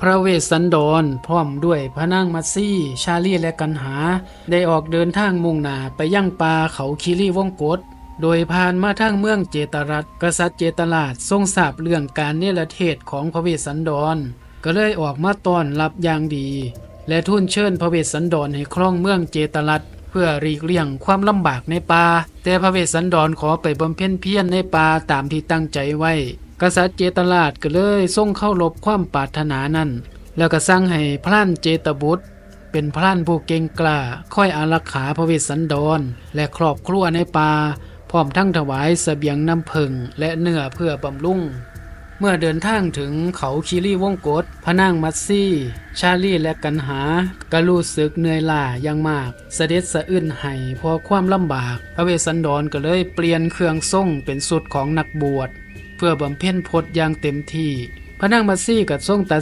พระเวสสันดรพร้อมด้วยพระนางมัตซี่ ชาลีและกันหา ได้ออกเดินทางมุ่งหน้าไปยังป่าเขาคีรีวงกฏโดยผ่านมาทางเมืองเจตรัสกษัตริย์เจตราชทรงทราบเรื่องการเนรเทศของพระเวสสันดร ก็เลยออกมาต้อนรับอย่างดี และทูลเชิญพระเวสสันดรให้ครองเมืองเจตรัสเพื่อรีกเลี่ยงความลำบากในป่าแต่พระเวสสันดรขอไปบำเพ็ญเพียรในป่าตามที่ตั้งใจไว้ กษัตริย์เจตราชก็เลยทรงเข้ารบความปรารถนานั้น แล้วก็สั่งให้พระนเจตบุตร เป็นพระนผู้เก่งกล้าค่อยอารักขาพระเวสสันดร และครอบครัวในป่าพร้อมทั้งถวายเสบียงน้ำผึ้งและเนื้อเพื่อบำรุงเมื่อเดินทางถึงเขาคีรีวงกฏพระนางมัตซี่ ชาลีและกันหาก็รู้สึกเหนื่อยล้าอย่างมาก เสด็จสะอื้นให้เพราะความลำบาก พระเวสสันดรก็เลยเปลี่ยนเครื่องทรงเป็นสุดของนักบวช เพื่อบำเพ็ญพจน์อย่างเต็มที่ พระนางมัตซี่กับทรงตัด